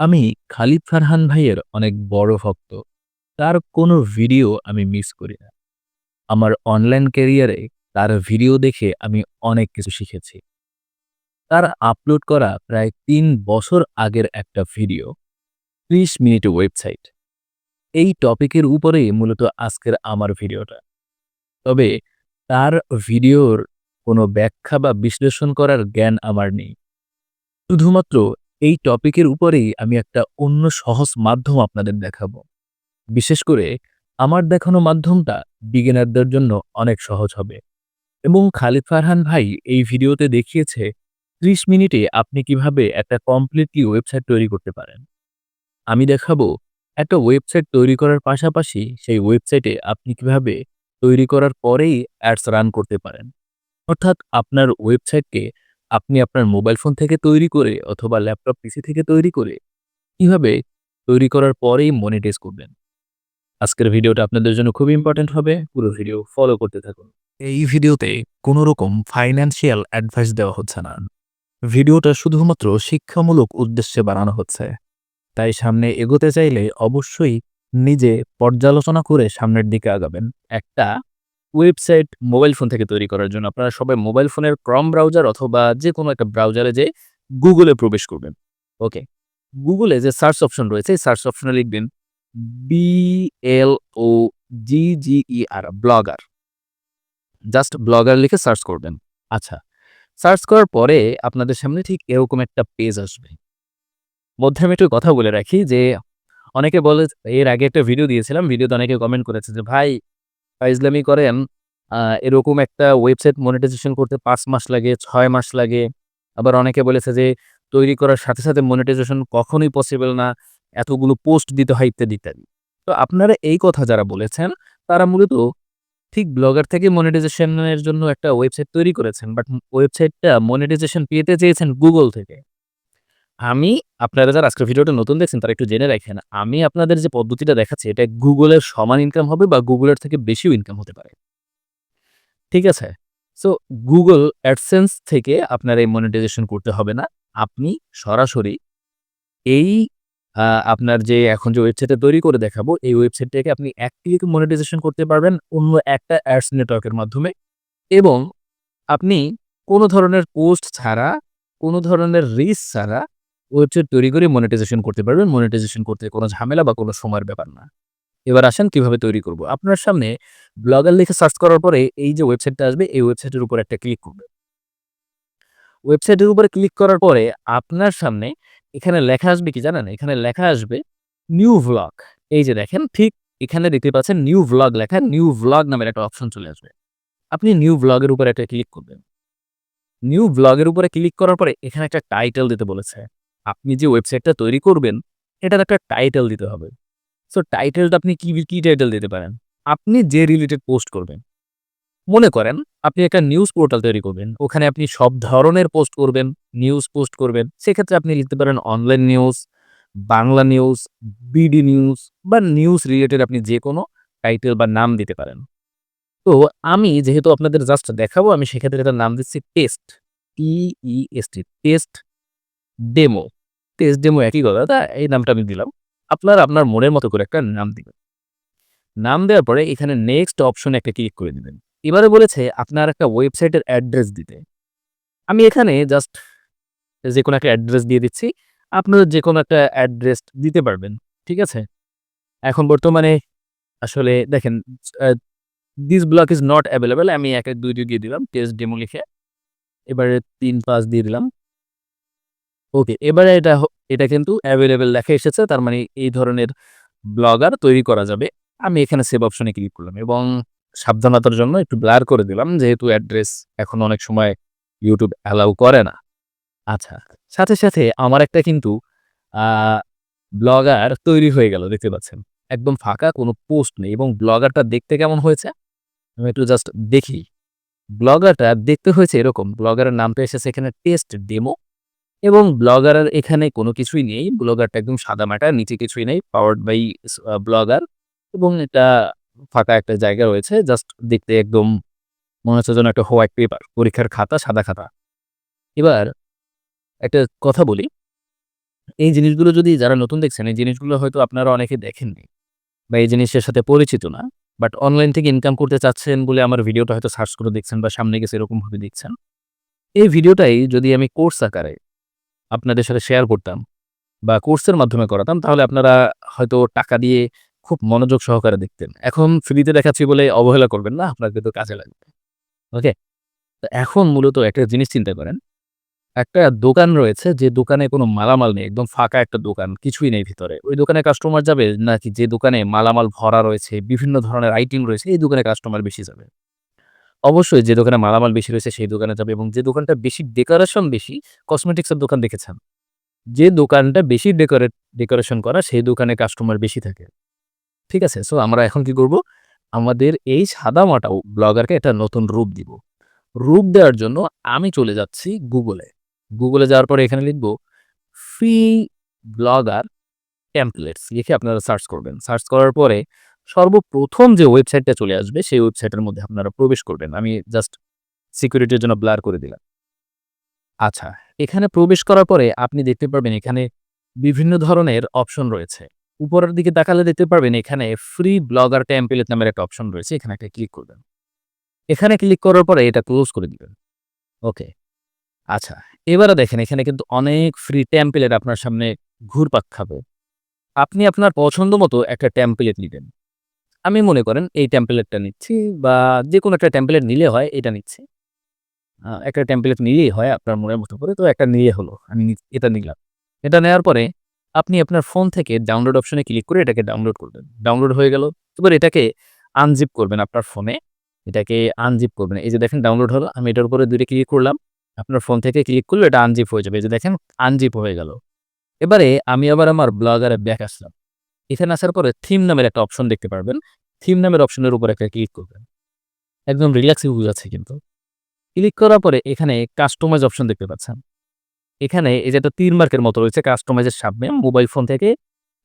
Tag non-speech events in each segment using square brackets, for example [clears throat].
আমি খালিদ ফারহান ভাইয়ের অনেক বড় ভক্ত। তার কোনো ভিডিও আমি মিস করি না। আমার অনলাইন ক্যারিয়ারে তার ভিডিও দেখে আমি অনেক কিছু শিখেছি। তার আপলোড করা প্রায় তিন বছর আগের একটা ভিডিও, ৩০ মিনিটের ওয়েবসাইট। এই টপিকের উপরেই মূলত আজকের আমার ভিডিওটা। তবে তার ভিডিওর কোনো ব্যাখ্যা বা বিশ্লেষণ করার জ্ঞান আমার নেই। শুধুমাত্র এই টপিকের উপরেই আমি একটা অন্য সহজ মাধ্যম আপনাদের দেখাবো। বিশেষ করে আমার দেখানো মাধ্যমটা বিগিনারদের জন্য অনেক সহজ হবে। এবং খালিদ ফারহান ভাই এই ভিডিওতে দেখিয়েছে ৩০ মিনিটে আপনি কীভাবে একটা কমপ্লিটলি ওয়েবসাইট তৈরি করতে পারেন। আমি দেখাবো, একটা ওয়েবসাইট তৈরি করার পাশাপাশি সেই ওয়েবসাইটে আপনি কীভাবে তৈরি করার পরেই অ্যাডস রান করতে পারেন। অর্থাৎ আপনার ওয়েবসাইটকে আপনি আপনার মোবাইল ফোন থেকে তৈরি করে অথবা ল্যাপটপ পিসি থেকে তৈরি করে কীভাবে তৈরি করার পরেই মনিটাইজ করবেন। আজকের ভিডিওটা আপনাদের জন্য খুবই ইম্পোর্টেন্ট হবে। পুরো ভিডিও ফলো করতে থাকুন। এই ভিডিওতে কোনো রকম ফাইন্যান্সিয়াল অ্যাডভাইস দেওয়া হচ্ছে না। ভিডিওটা শুধুমাত্র শিক্ষামূলক উদ্দেশ্যে বানানো হচ্ছে। তাই সামনে এগোতে চাইলে অবশ্যই নিজে পর্যালোচনা করে সামনের দিকে আগাবেন। একটা ওয়েবসাইট মোবাইল ফোন থেকে তৈরি করার জন্য আপনারা সবাই মোবাইল ফোনের ক্রম ব্রাউজার অথবা যেকোনো একটা ব্রাউজারে যেয়ে গুগলে প্রবেশ করবেন। ওকে। গুগলে যে সার্চ অপশন রয়েছে, এই সার্চ অপশনে লিখবেন বি-এল-ও-জি-জি-ই-আর ব্লগার। জাস্ট ব্লগার লিখে সার্চ করবেন। আচ্ছা। সার্চ করার পরে আপনাদের সামনে ঠিক এরকম একটা পেজ আসবে। মধ্যে আমি একটু কথা বলে রাখি যে, অনেকে বলে, এর আগে একটা ভিডিও দিয়েছিলাম। ভিডিওতে অনেকে কমেন্ট করেছে যে, ভাই ফাইজলামি করেন। এরকম একটা ওয়েবসাইট মনিটাইজেশন করতে পাঁচ মাস লাগে, ছয় মাস লাগে। আবার অনেকে বলেছে যে তৈরি করার সাথে, সাথে মনিটাইজেশন কখনোই পসিবল না। এতগুলো পোস্ট দিতে হয় ইত্যাদি, ইত্যাদি। তো আপনারা এই কথা যারা বলেছেন তারা মূলত ঠিক ব্লগার থেকে মনিটাইজেশন এর জন্য একটা ওয়েবসাইট তৈরি করেছেন। বাট ওয়েবসাইটটা মনিটাইজেশন পেতে চেয়েছেন গুগল থেকে। আমি আপনারা যারা আজকের ভিডিওটা নতুন দেখছেন তারা একটু জেনে রাখেন। আমি আপনাদের যে পদ্ধতিটা দেখাচ্ছি এটা গুগলের সমান ইনকাম হবে বা গুগলের থেকে বেশিও ইনকাম হতে পারে। ঠিক আছে? সো গুগল অ্যাডসেন্স থেকে আপনার এই মনিটাইজেশন করতে হবে না। আপনি সরাসরি এই আপনার যে এখন যে ওয়েবসাইটটা তৈরি করে দেখাবো এই ওয়েবসাইটটাকে আপনি এক ক্লিকে মনিটাইজেশন করতে পারবেন অন্য একটা অ্যাডস নেটওয়ার্কের মাধ্যমে এবং আপনি কোনো ধরনের পোস্ট ছাড়া, কোনো ধরনের রিচ ছাড়া ওয়েবসাইট তৈরি করে মনিটাইজেশন করতে পারবেন। মনিটাইজেশন করতে কোনো ঝামেলা বা কোনো সময়ের ব্যাপার না। এবার আসেন কীভাবে তৈরি করব। আপনার সামনে ব্লগার লিখে সার্চ করার পরে এই যে ওয়েবসাইটটা আসবে এই ওয়েবসাইটের উপর একটা ক্লিক করবে ওয়েবসাইটের উপরে ক্লিক করার পরে আপনার সামনে এখানে লেখা আসবে কি জানেন? এখানে লেখা আসবে নিউ ভ্লগ। এই যে দেখেন ঠিক এখানে দেখতে পাচ্ছেন নিউ ভ্লগ লেখা, নিউ ভ্লগ নামের একটা অপশন চলে আসবে। আপনি নিউ ভ্লগ এর উপরে একটা ক্লিক করবেন। নিউ ভ্লগ এর উপরে ক্লিক করার পরে এখানে একটা টাইটেল দিতে বলেছে। আপনি যে ওয়েবসাইটটা তৈরি করবেন এটার একটা টাইটেল দিতে হবে। সো টাইটেলটা আপনি কি, কি টাইটেল দিতে পারেন? আপনি যে রিলেটেড পোস্ট করবেন। মনে করেন আপনি একটা নিউজ পোর্টাল তৈরি করবেন। ওখানে আপনি সব ধরনের পোস্ট করবেন, নিউজ পোস্ট করবেন। সেক্ষেত্রে আপনি লিখতে পারেন online news, Bangla news, BD news বা নিউজ রিলেটেড আপনি যে কোনো টাইটেল বা নাম দিতে পারেন। তো আমি যেহেতু আপনাদের জাস্ট দেখাবো আমি সেক্ষেত্রে এটার নাম দিচ্ছি test. T E S T test demo. Test demo একই কথা। তা এই নামটা আমি দিলাম। আপনারা আপনার মনের মতো করে একটা নাম দিবেন। নাম দেওয়ার পরে এখানে নেক্সট অপশনে একটা ক্লিক করে দিবেন। এবারে বলেছে আপনার একটা ওয়েবসাইটের অ্যাড্রেস দিতে। আমি এখানে জাস্ট যেকোনো একটা অ্যাড্রেস দিয়ে দিচ্ছি। আপনারা যেকোনো একটা অ্যাড্রেস দিতে পারবেন। ঠিক আছে? এখন বর্তমানে আসলে দেখেন this block is not available আমি ১, ১, ২, ২ দিয়ে দিলাম টেস্ট ডেমো লিখে। এবারে ৩, ৫ দিয়ে দিলাম। ওকে এবারে এটা এটা কিন্তু অ্যাভেলেবেল লেখা এসেছে। তার মানে এই ধরনের ব্লগার তৈরি করা যাবে। আমি এখানে সেভ অপশনে ক্লিক করলাম এবং সাবধানতার জন্য একটু ব্লার করে দিলাম যেহেতু অ্যাড্রেস এখন অনেক সময় ইউটিউব অ্যালাউ করে না। আচ্ছা। সাথে, সাথে আমার একটা কিন্তু ব্লগার তৈরি হয়ে গেল দেখতে পাচ্ছেন। একদম ফাঁকা কোনো পোস্ট নেই এবং ব্লগারটা দেখতে কেমন হয়েছে? আমি একটু জাস্ট দেখি। ব্লগারটা দেখতে হয়েছে এরকম। ব্লগারের নামটা এসেছে এখানে টেস্ট ডেমো এবং ব্লগারের এখানে কোনো কিছুই নেই। ব্লগারটা একদম সাদা সাদামাটা নিচে কিছুই নেই। পাওয়ার্ড বাই ব্লগার এবং এটা ফাঁকা একটা জায়গা রয়েছে। জাস্ট দেখতে একদম মনে হচ্ছে যেন একটা হোয়াইট পেপার। পরীক্ষার খাতা, সাদা খাতা। এবার একটা কথা বলি। এই জিনিসগুলো যদি যারা নতুন দেখছেন এই জিনিসগুলো হয়তো আপনারা অনেকে দেখেননি বা এই জিনিসের সাথে পরিচিত না বাট অনলাইন থেকে ইনকাম করতে চাচ্ছেন বলে আমার ভিডিওটা হয়তো সার্চ করে দেখছেন বা সামনে গেছে এরকমভাবে দেখছেন এই ভিডিওটাই যদি আমি কোর্স আকারে আপনাদের সাথে শেয়ার করতাম বা কোর্সের মাধ্যমে করাতাম, তাহলে আপনারা হয়তো টাকা দিয়ে খুব মনোযোগ সহকারে দেখতেন। এখন ফ্রিতে দেখাচ্ছি বলে অবহেলা করবেন না, আপনার কিন্তু কাজে লাগবে। ওকে তো এখন মূলত একটা জিনিস চিন্তা করেন একটা দোকান রয়েছে যে দোকানে কোনো মালামাল নেই, একদম ফাঁকা একটা দোকান, কিছুই নেই ভিতরে। ওই দোকানে কাস্টমার যাবে নাকি যে দোকানে মালামাল ভরা রয়েছে, বিভিন্ন ধরনের আইটেম রয়েছে, এই দোকানে কাস্টমার বেশি যাবে। অবশ্যই যে দোকানে মালামাল বেশি রয়েছে সেই দোকানে যাবে এবং যে দোকানটা বেশি ডেকোরেশন বেশি কসমেটিক্সের দোকান দেখেছেন? যে দোকানটা বেশি ডেকোরেট ডেকোরেশন করা সেই দোকানে কাস্টমার বেশি থাকে। ঠিক আছে সো আমরা এখন কি করব? আমাদের এই সাদা মাটা ব্লগারকে একটা নতুন রূপ দিব। রূপ দেওয়ার জন্য আমি চলে যাচ্ছি গুগলে গুগলে যাওয়ার পরে এখানে লিখব ফ্রি ব্লগার টেমপ্লেটস লিখে আপনারা সার্চ করবেন। সার্চ করার পরে সর্বপ্রথম যে ওয়েবসাইটটা চলে আসবে, সেই ওয়েবসাইটের মধ্যে আপনারা প্রবেশ করবেন। আমি জাস্ট সিকিউরিটির জন্য ব্লার করে দিলাম। আচ্ছা এখানে প্রবেশ করার পরে আপনি দেখতে পারবেন এখানে বিভিন্ন ধরনের অপশন রয়েছে। উপরের দিকে তাকালে দেখতে পারবেন এখানে ফ্রি ব্লগার টেমপ্লেট নামের একটা অপশন রয়েছে। এখানে একটা ক্লিক করবেন। এখানে ক্লিক করার পরে এটা ক্লোজ করে দিবেন। ওকে আচ্ছা এবারে দেখেন এখানে কিন্তু অনেক ফ্রি টেমপ্লেট আপনার সামনে ঘুরপাক খাবে। আপনি আপনার পছন্দ মতো একটা টেমপ্লেট নিবেন। আমি মনে করেন এই টেমপ্লেটটা নিচ্ছি বা যে কোনো একটা টেমপ্লেট নিলে হয়, এটা নিচ্ছি। একটা টেমপ্লেট নিলেই হয় আপনার মনের মতো করে, তো একটা নিয়ে হলো, আমি এটা নিলাম। এটা নেওয়ার পরে আপনি আপনার ফোন থেকে ডাউনলোড অপশনে ক্লিক করে এটাকে ডাউনলোড করবেন। ডাউনলোড হয়ে গেল, এবার এটাকে আনজিপ করবেন আপনার ফোনে এটাকে আনজিপ করবেন। এই যে দেখেন ডাউনলোড হলো, আমি এটার উপরে দুইটা ক্লিক করলাম, আপনার ফোন থেকে ক্লিক করলে এটা আনজিপ হয়ে যাবে। এই যে দেখেন আনজিপ হয়ে গেল। এবারে আমি আবার আমার ব্লগারে ব্যাক আসলাম। এখানে আসার পরে থিম নামের একটা অপশন দেখতে পারবেন। থিম নামের অপশনের উপর একটা ক্লিক করবেন। একদম রিল্যাক্সে বুঝাচ্ছে কিন্তু। ক্লিক করার পরে এখানে কাস্টমাইজ অপশন দেখতে পাচ্ছেন। এখানে এই যে একটা তীর মার্কের মতো রয়েছে কাস্টমাইজের সামনে মোবাইল ফোন থেকে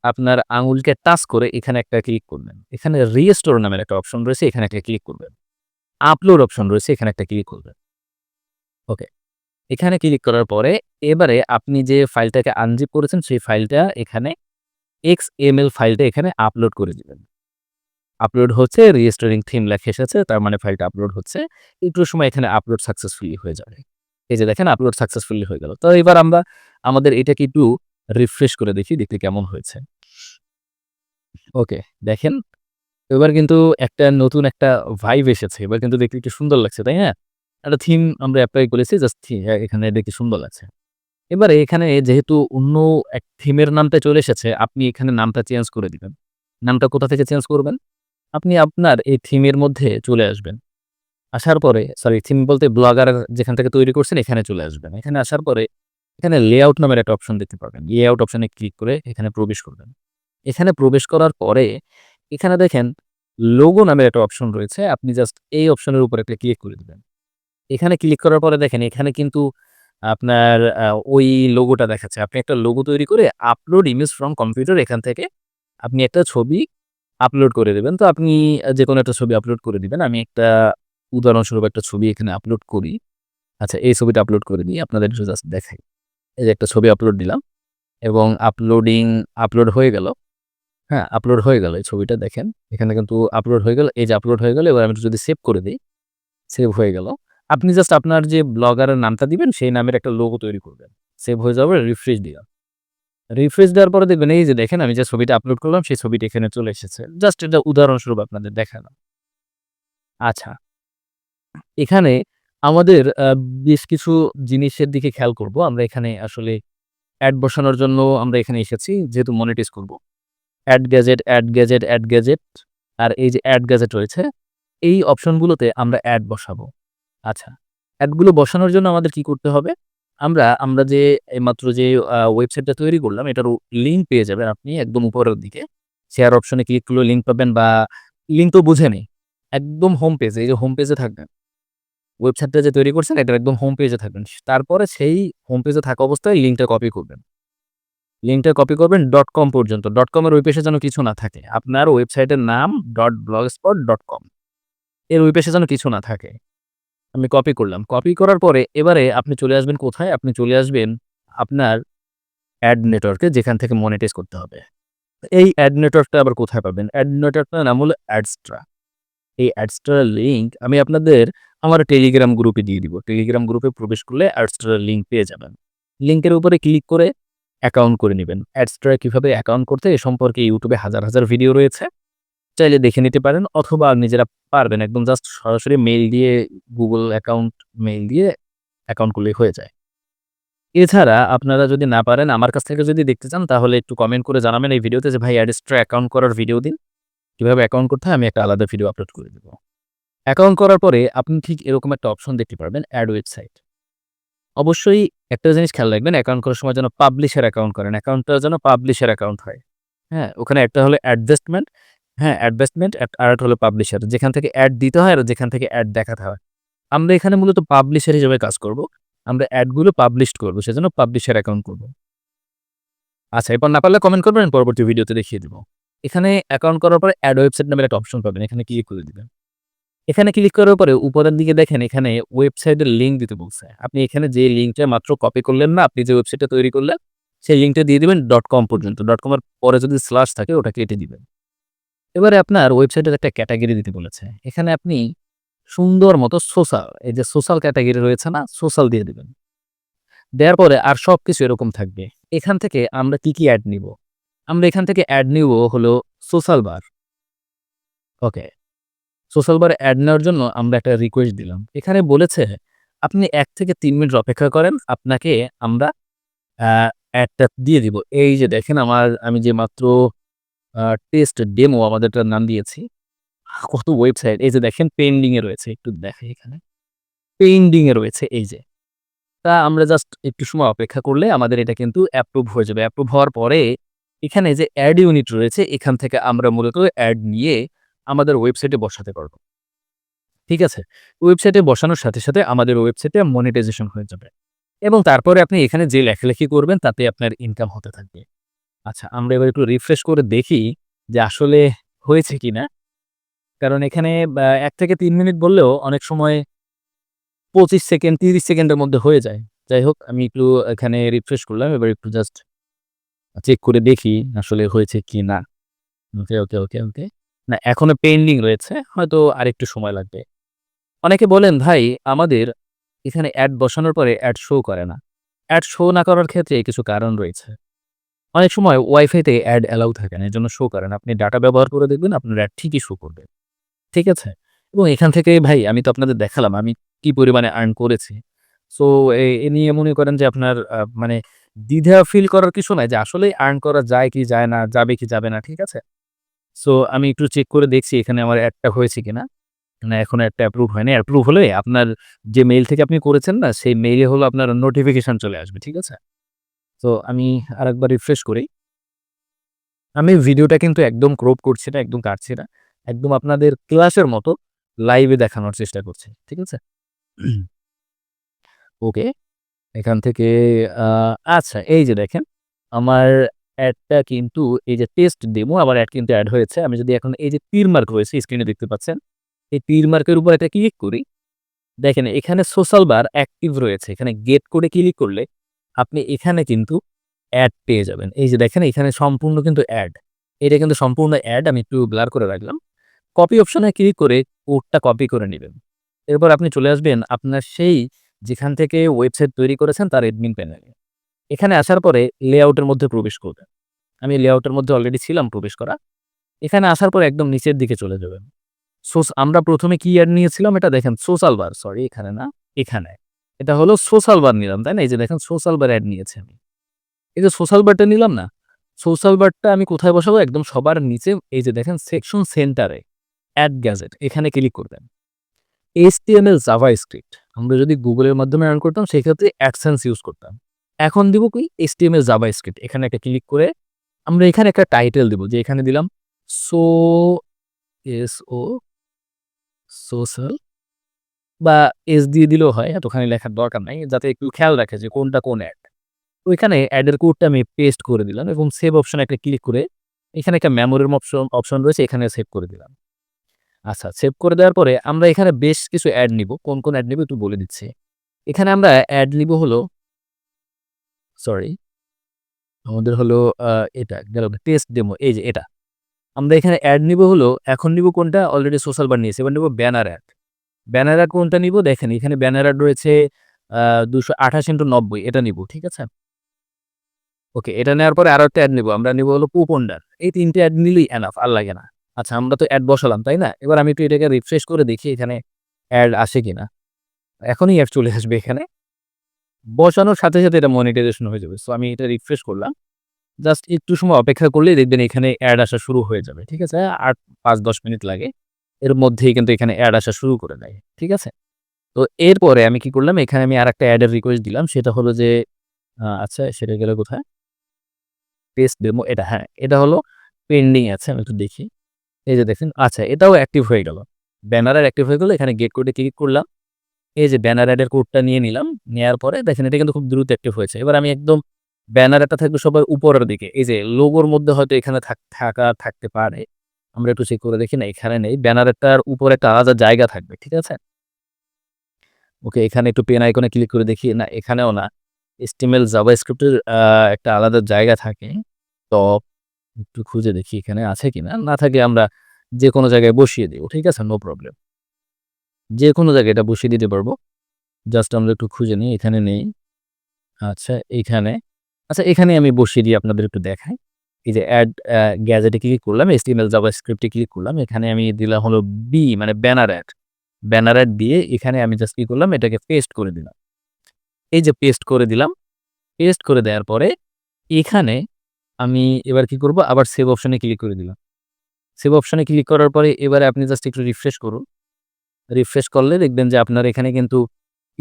আপনার আঙুলকে টাচ করে এখানে একটা ক্লিক করবেন। এখানে রিস্টোর নামের একটা অপশন রয়েছে, এখানে একটা ক্লিক করবেন। আপলোড অপশন রয়েছে, এখানে একটা ক্লিক করবেন। ওকে এখানে ক্লিক করার পরে এবারে আপনি যে ফাইলটাকে আনজিপ করেছেন, সেই ফাইলটা এখানে এক্স এম এল ফাইলটা এখানে আপলোড করে দিবেন। আপলোড হচ্ছে রিস্টোরিং থিম লেখা এসেছে তার মানে ফাইলটা আপলোড হচ্ছে। একটু সময় এখানে আপলোড সাকসেসফুলি হয়ে যাবে। এই যে দেখেন আপলোড সাকসেসফুলি হয়ে গেল। তো এবার আমরা আমাদের এটাকে একটু রিফ্রেশ করে দেখি, দেখতে কেমন হয়েছে। ওকে, দেখেন, এবার কিন্তু একটা নতুন একটা ভাইব এসেছে। এবার কিন্তু দেখতে একটু সুন্দর লাগছে, তাই না? একটা থিম আমরা অ্যাপ্লাই করেছি জাস্ট এখানে দেখতে সুন্দর লাগছে। এবারে এখানে যেহেতু অন্য এক থিমের নামটা চলে এসেছে, আপনি এখানে নামটা চেঞ্জ করে দিবেন। নামটা কোথা থেকে চেঞ্জ করবেন? আপনি আপনার এই থিমের মধ্যে চলে আসবেন। আসার পরে সরি থিম বলতে ব্লগার যেখান থেকে তৈরি করছেন, এখানে চলে আসবেন। এখানে আসার পরে, এখানে লেআউট নামের একটা অপশন দেখতে পাবেন। লেআউট অপশনে ক্লিক করে এখানে প্রবেশ করবেন। এখানে প্রবেশ করার পরে, এখানে দেখেন লোগো নামের একটা অপশন রয়েছে। আপনি জাস্ট এই অপশনের উপর একটা ক্লিক করে দেবেন। এখানে ক্লিক করার পরে দেখেন, এখানে কিন্তু আপনার ওই লোগোটা দেখাচ্ছে। আপনি একটা লোগো তৈরি করে আপলোড ইমেজ ফ্রম কম্পিউটার এখান থেকে আপনি একটা ছবি আপলোড করে দেবেন। তো আপনি যে কোনো একটা ছবি আপলোড করে দিবেন। আমি একটা উদাহরণস্বরূপ একটা ছবি এখানে আপলোড করি। আচ্ছা এই ছবিটা আপলোড করে দিই আপনাদের জাস্ট দেখাই। এই যে একটা ছবি আপলোড দিলাম এবং আপলোডিং আপলোড হয়ে গেল। হ্যাঁ আপলোড হয়ে গেল। এই ছবিটা দেখেন। এখানে কিন্তু আপলোড হয়ে গেল। এই যে আপলোড হয়ে গেল, এবার আমি যদি সেভ করে দিই সেভ হয়ে গেল। আপনি জাস্ট আপনার যে ব্লগারের নামটা দিবেন, সেই নামের একটা লোগো তৈরি করবেন। সেভ হয়ে যাবে রিফ্রেশ দিলাম রিফ্রেশ দেওয়ার পরে দেখবেন, এই যে দেখেন, আমি যে ছবিটা আপলোড করলাম, সেই ছবিটা এখানে চলে এসেছে। জাস্ট এটা উদাহরণস্বরূপ আপনাদের দেখালাম। আচ্ছা। এখানে আমাদের বেশ কিছু জিনিসের দিকে খেয়াল করব। আমরা এখানে আসলে অ্যাড বসানোর জন্য আমরা এখানে এসেছি, যেহেতু মনিটাইজ করব। Add gadget add gadget add gadget আর এই যে অ্যাড গ্যাজেট রয়েছে, এই অপশনগুলোতে আমরা অ্যাড বসাবো। আচ্ছা অ্যাডগুলো বসানোর জন্য আমাদের কি করতে হবে? আমরা আমরা যে এইমাত্র যে ওয়েবসাইটটা তৈরি করলাম, এটার লিঙ্ক পেয়ে যাবেন আপনি একদম উপরের দিকে। শেয়ার অপশনে ক্লিক করলে লিঙ্ক পাবেন বা লিঙ্ক তো বুঝে নেই। একদম হোম পেজে এই যে হোম পেজে থাকবেন। ওয়েবসাইটটা যে তৈরি করছেন এটা একদম হোম পেজে থাকবেন। তারপরে সেই হোম পেজে থাকা অবস্থায় লিঙ্কটা কপি করবেন। লিঙ্কটা কপি করবেন ডট কম পর্যন্ত। ডট কমের ওই পেজে যেন কিছু না থাকে। আপনার ওয়েবসাইটের নাম dot blog spot dot com এর ওই পেজে যেন কিছু না থাকে। আমি কপি করলাম। কপি করার পরে এবারে আপনি চলে আসবেন কোথায়? আপনি চলে আসবেন আপনার অ্যাড নেটওয়ার্কে যেখান থেকে মনিটাইজ করতে হবে। এই অ্যাড নেটওয়ার্কটা আবার কোথায় পাবেন? অ্যাড নেটওয়ার্কটার নাম হলো অ্যাডস্ট্রা এই অ্যাডস্ট্রার লিঙ্ক আমি আপনাদের আমার টেলিগ্রাম গ্রুপে দিয়ে দিব। টেলিগ্রাম গ্রুপে প্রবেশ করলে অ্যাডস্ট্রার লিঙ্ক পেয়ে যাবেন। লিঙ্কের উপরে ক্লিক করে অ্যাকাউন্ট করে নেবেন। অ্যাডস্ট্রা কীভাবে অ্যাকাউন্ট করতে এ সম্পর্কে ইউটিউবে হাজার হাজার ভিডিও রয়েছে। চাইলে দেখে নিতে পারেন অথবা নিজেরা পারবেন। একদম জাস্ট সরাসরি মেইল দিয়ে গুগল অ্যাকাউন্ট মেইল দিয়ে অ্যাকাউন্ট করলেই হয়ে যায়। এছাড়া আপনারা যদি না পারেন, আমার কাছ থেকে যদি দেখতে চান, তাহলে একটু কমেন্ট করে জানাবেন এই ভিডিওতে যে, ভাই অ্যাডস্ট্রা অ্যাকাউন্ট করার ভিডিও দিন। কীভাবে অ্যাকাউন্ট করতে হয়, আমি একটা আলাদা ভিডিও আপলোড করে দেবো। অ্যাকাউন্ট করার পরে আপনি ঠিক এরকম একটা অপশন দেখতে পারবেন অ্যাড ওয়েবসাইট অবশ্যই একটা জিনিস খেয়াল রাখবেন অ্যাকাউন্ট করার সময় যেন পাবলিশের অ্যাকাউন্ট করেন। অ্যাকাউন্টটা যেন পাবলিশের অ্যাকাউন্ট হয়। হ্যাঁ ওখানে একটা হলো অ্যাডজাস্টমেন্ট হ্যাঁ অ্যাডভার্টাইজমেন্ট আর হলো পাবলিশার যেখান থেকে অ্যাড দিতে হয় আর যেখান থেকে অ্যাড দেখাতে হয়। আমরা এখানে মূলত পাবলিশার হিসেবে কাজ করব। আমরা অ্যাডগুলো পাবলিশ করব, সেজন্য পাবলিশার অ্যাকাউন্ট করব। আচ্ছা এরপর না পারলে কমেন্ট করবেন পরবর্তী ভিডিওতে দেখিয়ে দেবো। এখানে অ্যাকাউন্ট করার পরে অ্যাড ওয়েবসাইট নামের একটা অপশন পাবেন, এখানে ক্লিক করে দিবেন। এখানে ক্লিক করার পরে উপরের দিকে দেখেন, এখানে ওয়েবসাইটের লিঙ্ক দিতে বলছে। আপনি এখানে যে লিঙ্কটা মাত্র কপি করলেন না, আপনি যে ওয়েবসাইটটা তৈরি করলেন, সেই লিঙ্কটা দিয়ে দিবেন ডট কম পর্যন্ত। ডট কমের পরে যদি স্ল্যাশ থাকে, ওটা কেটে দিবেন। এবারে আপনার ওয়েবসাইটের একটা ক্যাটাগরি দিতে বলেছে। এখানে আপনি সুন্দর মতো সোশ্যাল এই যে সোশ্যাল ক্যাটাগরি রয়েছে না সোশ্যাল দিয়ে দেবেন। দেওয়ার পরে আর সব কিছু এরকম থাকবে। এখান থেকে আমরা কি কি অ্যাড নিব? আমরা এখান থেকে অ্যাড নিব হলো social bar okay social bar ad নেওয়ার জন্য আমরা একটা রিকোয়েস্ট দিলাম। এখানে বলেছে, আপনি এক থেকে তিন মিনিট অপেক্ষা করেন, আপনাকে আমরা অ্যাডটা দিয়ে দিব। এই যে দেখেন আমার, আমি যে মাত্র টেস্ট ডেমো আমাদেরটার নাম দিয়েছি। কত ওয়েবসাইট এই যে দেখেন পেন্ডিং এ রয়েছে, একটু দেখে এখানে। পেন্ডিং এ রয়েছে, এই যে। তা আমরা জাস্ট একটু সময় অপেক্ষা করলে আমাদের এটা কিন্তু অ্যাপ্রুভ হয়ে যাবে। অ্যাপ্রুভ হওয়ার পরে এখানে যে অ্যাড ইউনিট রয়েছে, এখান থেকে আমরা মূলত অ্যাড নিয়ে আমাদের ওয়েবসাইটে বসাতে পারব। ঠিক আছে? ওয়েবসাইটে বসানোর সাথে সাথে আমাদের ওয়েবসাইটে মনিটাইজেশন হয়ে যাবে। এবং তারপরে আপনি এখানে যে লেখালেখি করবেন, তাতে আপনার ইনকাম হতে থাকবে। আচ্ছা আমরা এবার একটু রিফ্রেশ করে দেখি যে আসলে হয়েছে কিনা কারণ এখানে এক থেকে তিন মিনিট বললেও অনেক সময় পঁচিশ সেকেন্ড, তিরিশ সেকেন্ডের মধ্যে হয়ে যায়। যাই হোক, আমি একটু এখানে রিফ্রেশ করলাম, এবার একটু জাস্ট চেক করে দেখি আসলে হয়েছে কি না। ওকে ওকে ওকে ওকে না, এখনও পেন্ডিং রয়েছে, হয়তো আরেকটু সময় লাগবে। অনেকে বলেন, ভাই, আমাদের এখানে অ্যাড বসানোর পরে অ্যাড শো করে না। অ্যাড শো না করার ক্ষেত্রে কিছু কারণ রয়েছে। অনেক সময় ওয়াইফাইতে অ্যাড অ্যালাউ থাকে না এর জন্য শো করেন আপনি ডাটা ব্যবহার করে দেখবেন, আপনার অ্যাড ঠিকই শো করবে। ঠিক আছে? এবং এখান থেকে ভাই, আমি তো আপনাদের দেখালাম, আমি কি পরিমাণে আর্ন করেছি। সো এ নিয়ে মনে করেন যে আপনার মানে দ্বিধা ফিল করার কিছু নাই যে আসলে আর্ন করা যায় কি যায় না, যাবে কি যাবে না, ঠিক আছে? সো আমি একটু চেক করে দেখছি এখানে আমার অ্যাডটা হয়েছে কিনা না। এখন একটা অ্যাপ্রুভ হয়নি। অ্যাপ্রুভ হলে আপনার যে মেইল থেকে আপনি করেছেন না, সেই মেইলে হলো আপনার নোটিফিকেশন চলে আসবে, ঠিক আছে? তো আমি আরেকবার রিফ্রেশ করি। আমি ভিডিওটা কিন্তু একদম ক্রপ করছি না, একদম কাটছি না। একদম আপনাদের ক্লাসের মতো লাইভে দেখানোর চেষ্টা করছি, ঠিক আছে? [clears throat] ওকে এখান থেকে আচ্ছা এই যে দেখেন, আমার অ্যাডটা কিন্তু এই যে টেস্ট ডেমো আবার অ্যাড কিন্তু অ্যাড হয়েছে। আমি যদি এখন এই যে তীর মার্ক রয়েছে স্ক্রিনে দেখতে পাচ্ছেন, এই তীর মার্কের উপর একটা ক্লিক করি। দেখেন, এখানে সোশ্যাল বার অ্যাক্টিভ রয়েছে। এখানে গেট করে ক্লিক করলে আপনি এখানে কিন্তু অ্যাড পেয়ে যাবেন। এই যে দেখেন, এখানে সম্পূর্ণ কিন্তু অ্যাড এটা কিন্তু সম্পূর্ণ অ্যাড আমি একটু ব্লার করে রাখলাম। কপি অপশনে ক্লিক করে কোডটা কপি করে নেবেন। এরপর আপনি চলে আসবেন আপনার সেই যেখান থেকে ওয়েবসাইট তৈরি করেছেন তার এডমিন প্যানেলে এখানে আসার পরে লেআউটের মধ্যে প্রবেশ করবেন। আমি লেআউটের মধ্যে অলরেডি ছিলাম প্রবেশ করা। এখানে আসার পর একদম নিচের দিকে চলে যাবেন। সোস আমরা প্রথমে কি অ্যাড নিয়েছিলাম? এটা দেখেন সোশ্যাল বার সরি এখানে না, এখানে। এটা হলো সোশ্যাল বার নিলাম, তাই না? এই যে দেখেন সোশ্যাল বার অ্যাড নিয়েছি আমি। এই যে সোশ্যাল বারটা নিলাম না সোশ্যাল বারটা আমি কোথায় বসাবো? একদম সবার নিচে, এই যে দেখেন সেকশন সেন্টারে অ্যাড গ্যাজেট এখানে ক্লিক করবেন। এইচটিএমএল জাভা স্ক্রিপ্ট আমরা যদি গুগলের মাধ্যমে রান করতাম, সেক্ষেত্রে অ্যাডসেন্স ইউজ করতাম। এখন দিব কি? এইচটিএমএল জাভা স্ক্রিপ্ট এখানে একটা ক্লিক করে আমরা এখানে একটা টাইটেল দিব, যে এখানে দিলাম সো এস ও সোশ্যাল বা এস দিয়ে দিলেও হয়, এতখানি লেখার দরকার নাই যাতে একটু খেয়াল রাখে যে কোনটা কোন অ্যাড ওইখানে অ্যাডের কোডটা আমি পেস্ট করে দিলাম এবং সেভ অপশনে একটা ক্লিক করে এখানে একটা মেমোরির অপশন অপশন রয়েছে, এখানে সেভ করে দিলাম আচ্ছা সেভ করে দেওয়ার পরে আমরা এখানে বেশ কিছু অ্যাড নিব কোন কোন অ্যাড নিব একটু বলে দিচ্ছি এখানে আমরা অ্যাড নিব হলো সরি আমাদের হলো এটা গেল টেস্ট ডেমো এই যে এটা। আমরা এখানে অ্যাড নিব হলো, এখন নিব কোনটা অলরেডি সোশ্যাল বার নিয়েছি। এবার নিব ব্যানার অ্যাড। ব্যানার কোনটা নিব দেখেন এখানে ব্যানার দুশো আঠাশ আ ২২৮ এটা নিব। ঠিক আছে? ওকে এটা নেওয়ার পরে আরও একটা অ্যাড নিব। আমরা নিব হলো কুপনডার। এই তিনটে অ্যাড নিলেই এনাফ আর লাগে না। আচ্ছা আমরা তো অ্যাড বসালাম, তাই না? এবার আমি একটু এটাকে রিফ্রেশ করে দেখি এখানে অ্যাড আসে কিনা। এখনই অ্যাড চলে আসবে এখানে। বসানোর সাথে, সাথে এটা মনিটাইজেশন হয়ে যাবে। সো আমি এটা রিফ্রেশ করলাম। জাস্ট একটু সময় অপেক্ষা করলেই দেখবেন এখানে অ্যাড আসা শুরু হয়ে যাবে। ঠিক আছে? ৮ ৫-১০ মিনিট লাগে। এর মধ্যেই কিন্তু এখানে অ্যাড আসা শুরু করে দেয়। ঠিক আছে? তো এরপরে আমি কি করলাম এখানে আমি আরেকটা অ্যাড এর রিকোয়েস্ট দিলাম। সেটা হলো যে আচ্ছা সেটা গেল কোথায়? টেস্ট ডেমো এটা হ্যাঁ, এটা হলো পেন্ডিং আছে। আমি একটু দেখি। এই যে দেখেন আচ্ছা এটাও অ্যাক্টিভ হয়ে গেল। ব্যানার অ্যাক্টিভ হয়ে গেলো এখানে গেট কোডে ক্লিক করলাম। এই যে ব্যানার অ্যাডের কোডটা নিয়ে নিলাম। নেওয়ার পরে দেখেন এটা কিন্তু খুব দ্রুত অ্যাক্টিভ হয়েছে। এবার আমি একদম ব্যানার একটা থাকবে সবাই উপরের দিকে। এই যে লোগোর মধ্যে হয়তো এখানে থাকা থাকতে পারে। আমরা একটু চেক করে দেখি না, এখানে নেই। ব্যানার অ্যাডটার উপরে একটা আলাদা জায়গা থাকবে। ঠিক আছে? ওকে, এখানে একটু পেন আইকনে ক্লিক করে দেখি, না, এখানেও না। HTML জাভাস্ক্রিপ্ট স্ক্রিপ্টের একটা আলাদা জায়গা থাকে। তো একটু খুঁজে দেখি এখানে আছে কি না থাকলে আমরা যে কোনো জায়গায় বসিয়ে দেব। ঠিক আছে? No problem. যে কোনো জায়গায় এটা বসিয়ে দিতে পারব। জাস্ট আমরা একটু খুঁজে নিই। এখানে নেই। আচ্ছা এইখানে। আচ্ছা এখানে আমি বসিয়ে দিয়ে আপনাদের একটু দেখাই। এই যে অ্যাড অ্যা গ্যাজেট ক্লিক করলাম। HTML জাভাস্ক্রিপ্ট এ ক্লিক করলাম। এখানে আমি দিলাম হলো বি মানে ব্যানার অ্যাড। ব্যানার অ্যাড দিয়ে এখানে আমি জাস্ট কি করলাম এটাকে পেস্ট করে দিলাম। এই যে পেস্ট করে দিলাম। পেস্ট করে দেওয়ার পরে এখানে আমি এবার কি করব আবার সেভ অপশন ক্লিক করে দিলাম। সেভ অপশন ক্লিক করার পরে এবারে আপনি জাস্ট একটু রিফ্রেশ করুন। রিফ্রেশ করলে দেখবেন যে আপনার এখানে কিন্তু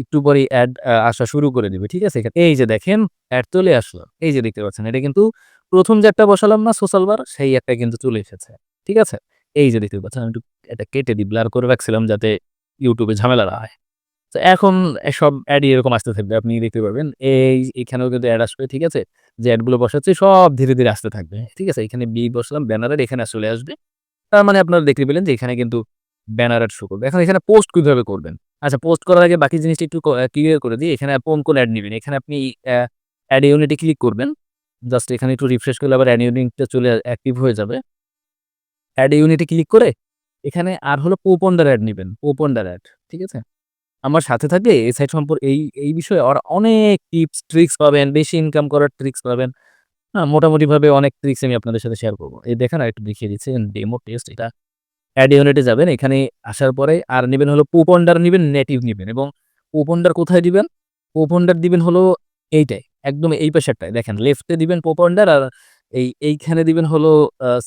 একটু পরে অ্যাড আসা শুরু করে দিবে। ঠিক আছে? এই যে দেখেন অ্যাড চলে আসলো। এই যে দেখতে পাচ্ছেন এটা কিন্তু প্রথম যে একটা বসালাম না সোশ্যাল বার সেই একটা কিন্তু চলে এসেছে। ঠিক আছে? এই যে দেখতে পাচ্ছেন আমি একটু এটা কেটে দিই ব্লার করে রাখছিলাম যাতে ইউটিউবে ঝামেলা না হয়। তো এখন সব অ্যাডই এরকম আসতে থাকবে। আপনি দেখতে পাবেন এই এখানেও কিন্তু অ্যাড আসবে। ঠিক আছে? যে অ্যাডগুলো বসাচ্ছি সব ধীরে, ধীরে আসতে থাকবে। ঠিক আছে? এখানে বি বসালাম ব্যানার অ্যাড এখানে চলে আসবে। তার মানে আপনারা দেখতে পেলেন যে এখানে কিন্তু ব্যানার অ্যাড শো করবে। এখন এখানে পোস্ট কীভাবে করবেন? আচ্ছা পোস্ট করার আগে বাকি জিনিসটা একটু ক্লিয়ার করে দিই। এখানে কোন, কোন অ্যাড নিবেন। এখানে আপনি অ্যাড ইউনিট ক্লিক করবেন। জাস্ট এখানে একটু রিফ্রেশ করলে আবার অ্যাড ইউনিটটা চলে অ্যাক্টিভ হয়ে যাবে। অ্যাড ইউনিট ক্লিক করে এখানে আর হলো পোপন্ডার অ্যাড নিবেন। Popunder ad. ঠিক আছে? আমার সাথে থাকলে এই সাইট সম্পর্ক এই, এই বিষয়ে আর অনেক টিপস ট্রিক্স পাবেন। বেশি ইনকাম করার ট্রিক্স পাবেন। হ্যাঁ, মোটামুটিভাবে অনেক ট্রিক্স আমি আপনাদের সাথে শেয়ার করব এই দেখেন আরেকটু দেখিয়ে দিচ্ছি ডেমো টেস্ট এটা অ্যাড ইউনিট এ যাবেন। এখানে আসার পরে আর নেবেন হলো পোপন্ডার নিবেন, নেটিভ নিবেন এবং পোপন্ডার কোথায় দিবেন? পোপন্ডার দিবেন হলো এইটাই একদম এই পাশেরটায়। দেখেন লেফট দিবেন পোপন্ডার আর এই এইখানে দিবেন হলো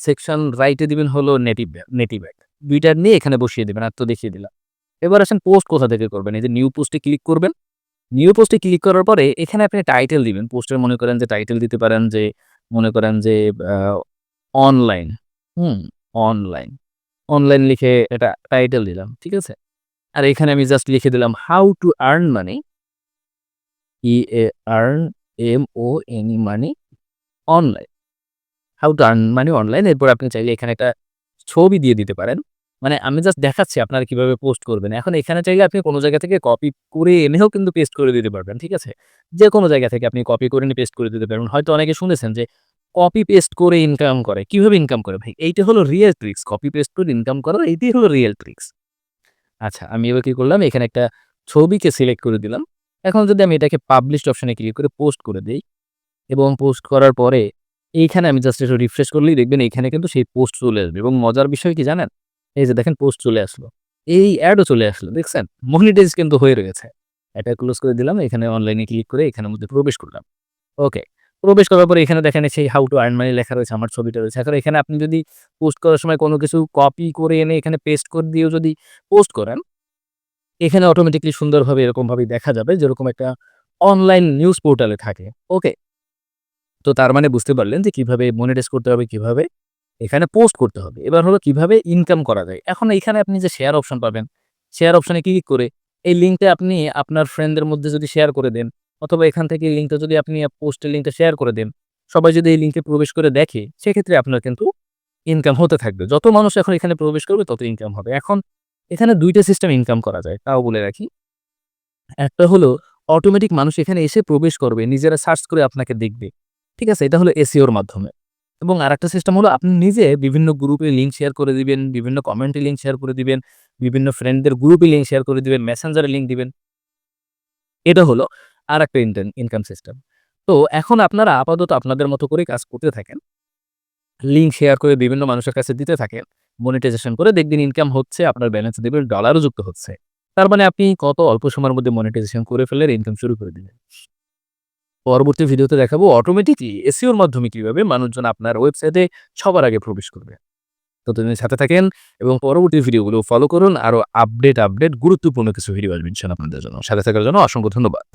সেকশন রাইটে দিবেন হলো নেটিভ নেটিভ অ্যাড। ২ টা নিয়ে এখানে বসিয়ে দিবেন। আর তো দেখিয়ে দিলাম। এবার আসেন পোস্ট কোথা থেকে করবেন। এই যে নিউ পোস্ট ক্লিক করবেন। নিউ পোস্ট ক্লিক করার পরে এখানে আপনি টাইটেল দিবেন। পোস্টের মনে করেন যে টাইটেল দিতে পারেন যে মনে করেন যে অনলাইন। হুম? অনলাইন। অনলাইন লিখে এটা টাইটেল দিলাম। ঠিক আছে? আর এখানে আমি জাস্ট লিখে দিলাম how to earn money E A R N M O N E money online. How to earn money online এরপর আপনি চাইলে এখানে একটা ছবি দিয়ে দিতে পারেন। মানে আমি জাস্ট দেখাচ্ছি আপনারা কীভাবে পোস্ট করবেন। এখন এখানে চাইলে আপনি কোন জায়গা থেকে কপি করে এনেও কিন্তু পেস্ট করে দিতে পারবেন। ঠিক আছে? যে কোনো জায়গা থেকে আপনি কপি করে নিয়ে পেস্ট করে দিতে পারবেন। হয়তো অনেকে শুনেছেন যে কপি পেস্ট করে ইনকাম করে। কীভাবে ইনকাম করে ভাই? এইটা হলো রিয়েল ট্রিক্স। কপি পেস্ট করে ইনকাম করার এইটাই হলো রিয়েল ট্রিক্স। আচ্ছা আমি এবার কি করলাম এখানে একটা ছবিকে সিলেক্ট করে দিলাম। এখন যদি আমি এটাকে পাবলিশড অপশানে ক্লিক করে পোস্ট করে দিই এবং পোস্ট করার পরে এইখানে আমি জাস্ট একটু রিফ্রেশ করলেই দেখবেন এখানে কিন্তু সেই পোস্ট চলে আসবে এবং মজার বিষয় কি জানেন? এই যে দেখেন পোস্ট চলে আসলো। এই অ্যাডও চলে আসলো। দেখছেন? মনিটাইজ কিন্তু হয়ে রয়েছে। এটা ক্লোজ করে দিলাম। এখানে অনলাইনে ক্লিক করে এখানের মধ্যে প্রবেশ করলাম। ওকে। প্রবেশ করার পরে এখানে দেখেন সেই হাউ টু আর্ন মানি লেখা রয়েছে। আমার ছবিটা রয়েছে। এখন এখানে আপনি যদি পোস্ট করার সময় কোনো কিছু কপি করে এনে এখানে পেস্ট করে দিয়েও যদি পোস্ট করেন এখানে অটোমেটিক্যালি সুন্দরভাবে এরকমভাবেই দেখা যাবে যেরকম একটা অনলাইন নিউজ পোর্টালে থাকে। ওকে? তো তার মানে বুঝতে পারলেন যে কীভাবে মনিটাইজ করতে হবে, কীভাবে এখানে পোস্ট করতে হবে। এবার হলো কীভাবে ইনকাম করা যায়। এখন এখানে আপনি যে শেয়ার অপশন পাবেন, শেয়ার অপশন ক্লিক করে এই লিঙ্কটা আপনি আপনার ফ্রেন্ডদের মধ্যে যদি শেয়ার করে দেন অথবা এখান থেকে লিঙ্কটা যদি আপনি পোস্টের লিঙ্কটা শেয়ার করে দেন, সবাই যদি এই লিঙ্কে প্রবেশ করে দেখে সেক্ষেত্রে আপনার কিন্তু ইনকাম হতে থাকবে। যত মানুষ এখন এখানে প্রবেশ করবে তত ইনকাম হবে। এখন এখানে দুইটা সিস্টেম ইনকাম করা যায়। তাও বলে রাখি। একটা হলো অটোমেটিক মানুষ এখানে এসে প্রবেশ করবে। নিজেরা সার্চ করে আপনাকে দেখবে। ঠিক আছে এটা হলো এসিওর মাধ্যমে এবং আরেকটা সিস্টেম হলো আপনি নিজে বিভিন্ন গ্রুপে লিঙ্ক শেয়ার করে দিবেন বিভিন্ন কমেন্টে লিঙ্ক শেয়ার করে দিবেন বিভিন্ন ফ্রেন্ডদের গ্রুপে লিঙ্ক শেয়ার করে দিবেন মেসেঞ্জারে লিঙ্ক দিবেন এটা হলো আর একটা ইনকাম সিস্টেম। তো এখন আপনারা আপাতত আপনাদের মতো করে কাজ করতে থাকেন। লিঙ্ক শেয়ার করে বিভিন্ন মানুষের কাছে দিতে থাকেন। মনিটাইজেশন করে দেখবেন ইনকাম হচ্ছে, আপনার ব্যালেন্স দেখবেন ডলারও যুক্ত হচ্ছে। তার মানে আপনি কত অল্প সময়ের মধ্যে মনিটাইজেশন করে ফেলে ইনকাম শুরু করে দিলেন। পরবর্তী ভিডিওতে দেখাবো অটোমেটিকলি এসিওর মাধ্যমে কীভাবে মানুষজন আপনার ওয়েবসাইটে সবার আগে প্রবেশ করবে। তো তুমি সাথে থাকেন এবং পরবর্তী ভিডিওগুলো ফলো করুন। আরও আপডেট আপডেট গুরুত্বপূর্ণ কিছু ভিডিও আসবেন আপনাদের জন্য। সাথে থাকার জন্য অসংখ্য ধন্যবাদ।